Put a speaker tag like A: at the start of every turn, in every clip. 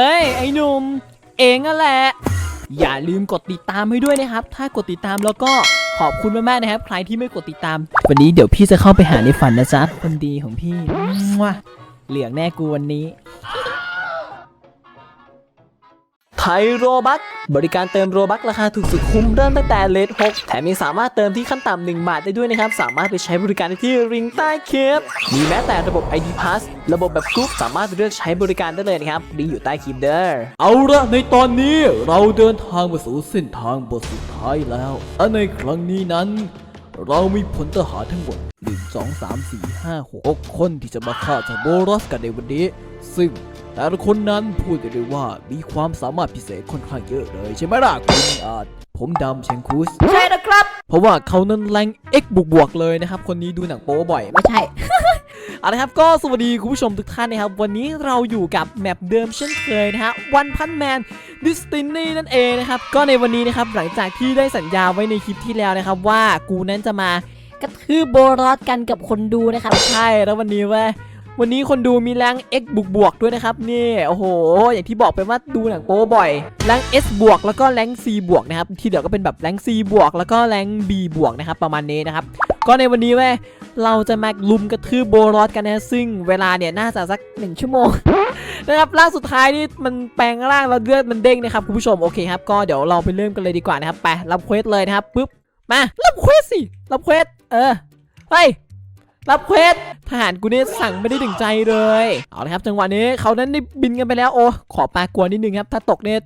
A: เอ้ย ไอ้หนุ่ม เองนั่นแหละ อย่าลืมกดติดตามให้ด้วยนะครับ ถ้ากดติดตามแล้วก็ขอบคุณมากๆนะครับ ใครที่ไม่กดติดตาม วันนี้เดี๋ยวพี่จะเข้าไปหาในฝันนะจ๊ะคนดีของพี่มั่วเหลืองแน่กูวันนี้ ทยโรบัคบริการเติมโรบัคราคาถูกสุดคุ้มเริ่มตั้งแต่เลท6แถมยังสามารถเติมที่ขั้นต่ำ1บาทได้ด้วยนะครับ สามารถไปใช้บริการได้ที่ริงใต้คลิปมีแม้แต่ระบบ ID Pass ระบบแบบกรุ๊ปสามารถเลือกใช้บริการได้เลยนะครับลิงก์อยู่ใต้คลิปเด้อ
B: เอาละในตอนนี้เราเดินทางมาสู่เส้นทางบทสุดท้ายแล้วและในครั้งนี้นั้น เรามีพลทหารทั้งหมด1 2 3 4 5 6 6คนที่จะมาฆ่าจ้าโบรอสกันในวันนี้ ซึ่ง แต่ละคนนั้นพูดได้เลยว่ามีความสามารถพิเศษค่อนข้างเยอะเลยใช่ไหมล่ะคุณอาจผมดำเชงคุส
A: ใช่นะครับ เพราะว่าเขานั้นแรง X บวกบวกๆเลยนะครับ คนนี้ดูหนังโป๊บ่อย ไม่ใช่เอาละครับก็สวัสดีคุณผู้ชมทุกท่านนะครับ วันนี้เราอยู่กับแมปเดิมเช่นเคยนะฮะวันพันแมนดิสตินีนั่นเองนะครับ ก็ในวันนี้นะครับหลังจากที่ได้สัญญาไว้ในคลิปที่แล้วนะครับว่ากูนั้นจะมากระทืบโบรอสกันกับคนดูนะครับ ใช่แล้ววันนี้เว้ย วันนี้คนดูมีแรง X บวกบวกด้วยนะครับนี่โอ้โห อย่างที่บอกไปว่าดูหนังโป๊บ่อยแรง S บวกแล้วก็แรง C บวกนะครับที่เหลือก็เป็นแบบแรง C บวกแล้วก็แรง B บวกนะครับประมาณนี้นะครับก็ในวันนี้เว้ยเราจะมาลุมกระทืบโบรอสกันนะซึ่งเวลาเนี่ยน่าจะสัก1ชั่วโมงนะครับร่างสุดท้ายนี่มันแปลงร่างแล้วเลือดมันเด้งนะครับคุณผู้ชมโอเคครับก็เดี๋ยวเราไปเริ่มกันเลยดีกว่านะครับไปรับเควสเลยนะครับปุ๊บมารับเควสสิรับเควสเออเฮ้ย รับเควสทหารกูเนี่ยสั่งไม่ได้ถึงใจเลย เอาละครับ จังหวะนี้เขานั้นได้บินกันไปแล้วโอ้ขอปลากลัวนิดนึงครับ ถ้าตกเนี่ย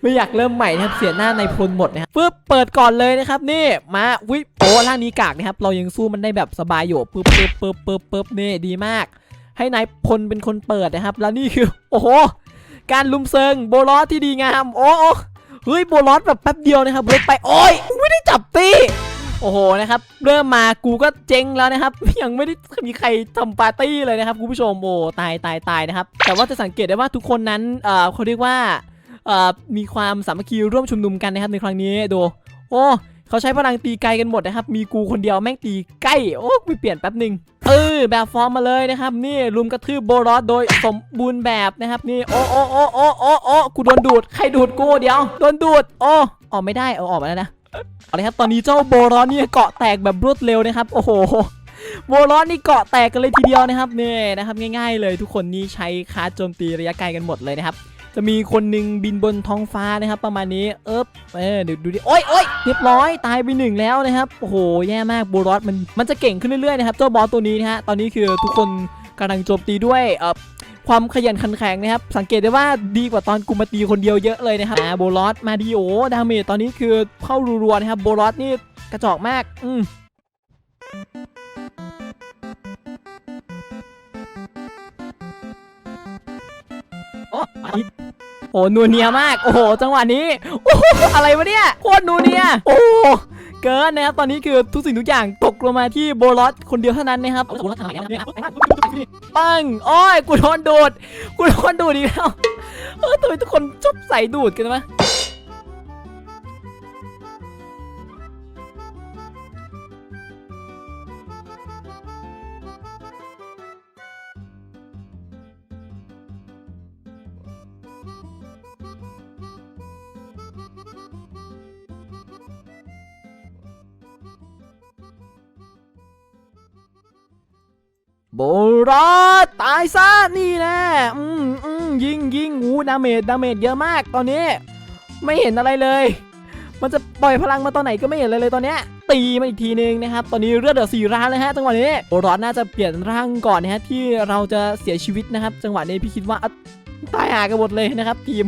A: ไม่อยากเริ่มใหม่นะครับเสียหน้าในพลหมดนะครับปึ๊บเปิดก่อนเลยนะครับนี่มาวิโอ้ร่างนี้กากนะครับ เรายังสู้มันได้แบบสบายอยู่ปึ๊บปึ๊บปึ๊บปึ๊บปึ๊บนี่ดีมาก ให้นายพลเป็นคนเปิดนะครับ แล้วนี่คือ โอ้โหการลุมเซิงโบลอสที่ดีงาม โอ้เฮ้ยโบลอสแบบแป๊บเดียวนะครับเล็กไปโอ้ยไม่ได้จับตี โอ้โหนะครับเริ่มมากูก็เจ๊งแล้วนะครับ ยังไม่ได้มีใครทำปาร์ตี้เลยนะครับคุณผู้ชมโอ้ตายตายตายนะครับ แต่ว่าจะสังเกตได้ว่าทุกคนนั้นเอ่อเขาเรียกว่าเอ่อมีความสามัคคีร่วมชุมนุมกันนะครับในครั้งนี้ดูโอ้เขาใช้พลังตีไกลกันหมดนะครับ มีกูคนเดียวแม่งตีใกล้โอ้ไปเปลี่ยนแป๊บหนึ่งเออแบบฟอร์มมาเลยนะครับนี่ลุมกระทืบโบรอสโดยสมบูรณ์แบบนะครับนี่โอ้โอ้โอ้โอ้โอ้โอ้กูโดนดูดใครดูดกูเดี๋ยวโดนดูดโอ้ออกไม่ได้เอาออกมาแล้วนะ เอาลยครับตอนนี้เจ้าโบรอนนี่เกาะแตกแบบรวดเร็วนะครับ โอ้โหโบรอนนี่เกาะแตกกันเลยทีเดียวนะครับเนี่ยนะครับง่ายๆ เลยทุกคนนี่ใช้คาร์ดโจมตีระยะไกลกันหมดเลยนะครับ จะมีคนหนึ่งบินบนท้องฟ้านะครับ ประมาณนี้เอ๊บเออเดี๋ยวดูดิโอ้ยโอ้ยเรียบร้อยตายไปหนึ่งแล้วนะครับโอ้โหแย่มากโบรอนมันมันจะเก่งขึ้นเรื่อยๆนะครับเจ้าบอสตัวนี้นะฮะตอนนี้คือทุกคนกำลังโจมตีด้วยเอ่อ ความขยันขันแข็งนะครับ สังเกตได้ว่าดีกว่าตอนกูมาตีคนเดียวเยอะเลยนะครับโบลอสมาดีโอดาเมจตอนนี้คือเข้ารัวๆนะครับโบลอสนี่กระจอกมากอืมโอ้โอ้นัวเนียมาก โอ้โห จังหวะนี้ โอ้อะไรวะเนี่ย โคตรนัวเนีย โอ้ เกินนะครับ ตอนนี้คือทุกสิ่งทุกอย่างตก ลงมาที่โบลอสคนเดียวเท่านั้นนะครับโบลอสทำไมเนี่ยปังโอ้ยกูโดนดูดกูโดนดูดอีกแล้วเออทำไมทุกคนชอบใส่ดูดกันวะ โบรอสตายซะนี่แนะอืมอืมยิงยิงหูดาเมจดาเมจเยอะมากตอนนี้ ไม่เห็นอะไรเลย มันจะปล่อยพลังมาตอนไหนก็ไม่เห็นเลยเลยตอนเนี้ยตีมาอีกทีนึงนะครับ ตอนนี้เลือดเหลือสี่ล้านเลยฮะจังหวะนี้โบรอสน่าจะเปลี่ยนร่างก่อนนะฮะที่เราจะเสียชีวิตนะครับ จังหวะนี้พี่คิดว่าตายหากันหมดเลยนะครับ ทีม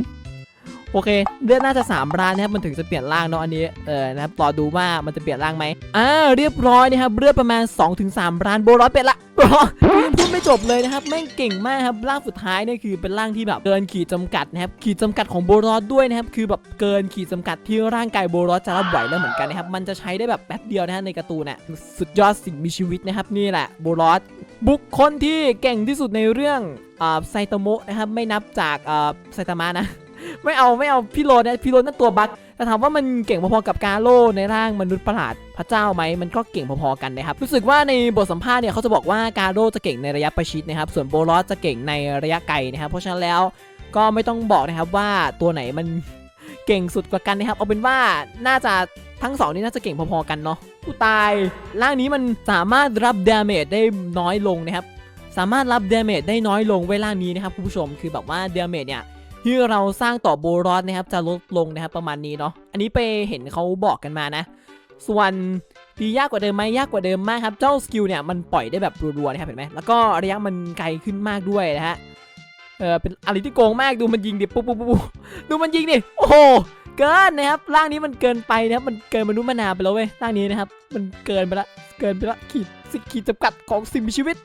A: โอเคเลือดน่าจะ3ล้านนะครับมันถึงจะเปลี่ยนร่างเนาะอันนี้เออนะครับรอดูว่ามันจะเปลี่ยนร่างไหมอ่าเรียบร้อยนะครับเลือดประมาณ 2-3ล้านโบรอสเป็นละ ยังพูดไม่จบเลยนะครับแม่งเก่งมากครับร่างสุดท้ายเนี่ยคือเป็นร่างที่แบบเกินขีดจำกัดนะครับขีดจำกัดของโบรอสด้วยนะครับคือแบบเกินขีดจำกัดที่ร่างกายโบรอสจะรับไหวแล้วเหมือนกันนะครับมันจะใช้ได้แบบแป๊บเดียวนะฮะในการ์ตูนน่ะสุดยอดสิ่งมีชีวิตนะครับนี่แหละโบรอสบุคคลที่เก่งที่สุดในเรื่องอ่าไซโตโมะนะครับไม่นับจากอ่าไซตามะนะ ไม่เอาไม่เอาพี่โรนะพี่โรนั่นตัวบั๊กแต่ถามว่ามันเก่งพอๆกับกาโร่ในร่างมนุษย์ประหลาดพระเจ้าไหมมันก็เก่งพอๆกันนะครับรู้สึกว่าในบทสัมภาษณ์เนี่ยเขาจะบอกว่ากาโร่จะเก่งในระยะประชิดนะครับส่วนโบลอสจะเก่งในระยะไกลนะครับเพราะฉะนั้นแล้วก็ไม่ต้องบอกนะครับว่าตัวไหนมันเก่งสุดกว่ากันนะครับเอาเป็นว่าน่าจะทั้งสองนี่น่าจะเก่งพอๆกันเนาะผู้ตายร่างนี้มันสามารถรับดาเมจได้น้อยลงนะครับสามารถรับดาเมจได้น้อยลงเวลานี้นะครับคุณผู้ชมคือแบบว่าดาเมจเนี่ย ที่เราสร้างต่อโบรอสนะครับจะลดลงนะครับประมาณนี้เนาะอันนี้ไปเห็นเขาบอกกันมานะ ส่วนตียากกว่าเดิมไหมยากกว่าเดิมมากครับเจ้าสกิลเนี่ยมันปล่อยได้แบบรัวๆนะครับเห็นไหมแล้วก็ระยะมันไกลขึ้นมากด้วยนะฮะเออเป็นอะไรที่โกงมากดูมันยิงดิปปุ๊บปุ๊บปุ๊บดูมันยิงดิโอ้โหเกินนะครับร่างนี้มันเกินไปนะครับมันเกินมนุษย์มนาไปแล้วเว้ยร่างนี้นะครับมันเกินไปละเกินไปละขีดสิขีดจำกัดของสิ่งมีชีวิต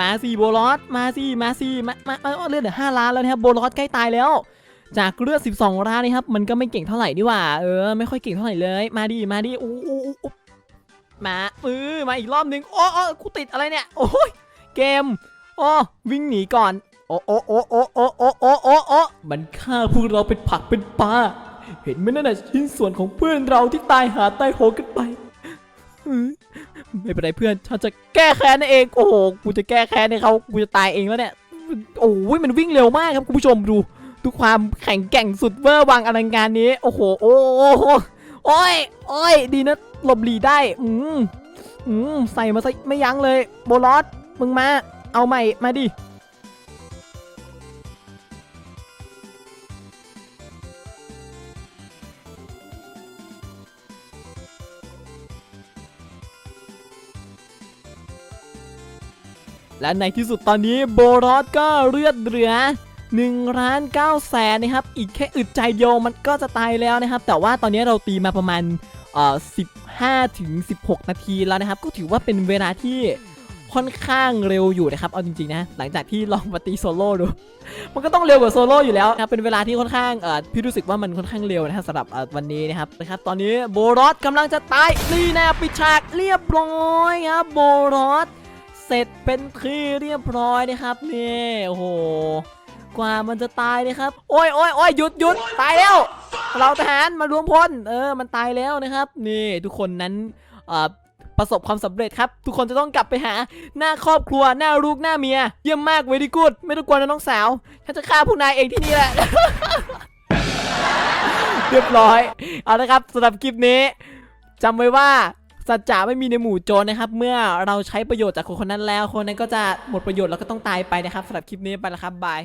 A: มาสิโบลอสมาสิมาสิมามามาเลือดเหลือห้าล้านแล้วนะครับโบลอสใกล้ตายแล้ว จากเลือด 12 ล้านนะครับมันก็ไม่เก่งเท่าไหร่ดีว่าเออไม่ค่อยเก่งเท่าไหร่เลย มาดิมาดิอู้อู้อู้อู้มาเออมาอีกรอบนึงโอ้โอ้กูติดอะไรเนี่ยโอ้ยเกมโอ้วิ่งหนีก่อนโอ้โอ้โอ้โอ้โอ้โอ้โอ้โอ้โอ้
B: มันฆ่าพวกเราเป็นผักเป็นปลาเห็นไหมนั่นน่ะชิ้นส่วนของเพื่อนเราที่ตายหาตายโหกันไป
A: ไม่เป็นไรเพื่อนฉันจะแก้แค้นเองโอ้โหกูจะแก้แค้นให้เขากูจะตายเองแล้วเนี่ยโอ้ยมันวิ่งเร็วมากครับคุณผู้ชมดูดูความแข็งแกร่งสุดเวอร์วังอลังการนี้ โอ้โหโอ้โหโอ้ยโอ้ยดีนะหลบหลีได้อืมอืมใส่มาใส่ไม่ยั้งเลย โบลอสมึงมา เอาใหม่มาดิ และในที่สุดตอนนี้โบรอสก็เลือดเหลือ1ล้าน9แสนนะครับ อีกแค่อึดใจเดียวมันก็จะตายแล้วนะครับ แต่ว่าตอนนี้เราตีมาประมาณเอ่อ15ถึง16 นาทีแล้วนะครับ ก็ถือว่าเป็นเวลาที่ค่อนข้างเร็วอยู่นะครับ เอาจริงๆนะ หลังจากที่ลองมาตีโซโล่ดู มันก็ต้องเร็วกว่าโซโล่อยู่แล้วนะครับเป็นเวลาที่ค่อนข้างเอ่อพี่รู้สึกว่ามันค่อนข้างเร็วนะครับสำหรับเอ่อวันนี้นะครับนะครับ ตอนนี้โบรอสกำลังจะตายนี่แน่ปิดฉากเรียบร้อยครับโบรอส เสร็จเป็นที่เรียบร้อยนะครับนี่โอ้โหกว่ามันจะตายนะครับ โอ้ยโอ้ยโอ้ยหยุดหยุดตายแล้ว เราทหารมารวมพลเออมันตายแล้วนะครับ นี่ทุกคนนั้นประสบความสำเร็จครับ ทุกคนจะต้องกลับไปหา หน้าครอบครัวหน้าลูกหน้าเมีย เยี่ยมมากเวดีกูดไม่ต้องกลัวนะน้องสาวฉันจะฆ่าผู้นายเองที่นี่แหละเรียบร้อย เอาละครับสำหรับคลิปนี้จำไว้ว่า สัจจะไม่มีในหมู่โจรนะครับ เมื่อเราใช้ประโยชน์จากคนคนนั้นแล้ว คนนั้นก็จะหมดประโยชน์แล้วก็ต้องตายไปนะครับสำหรับคลิปนี้ไปแล้วครับบาย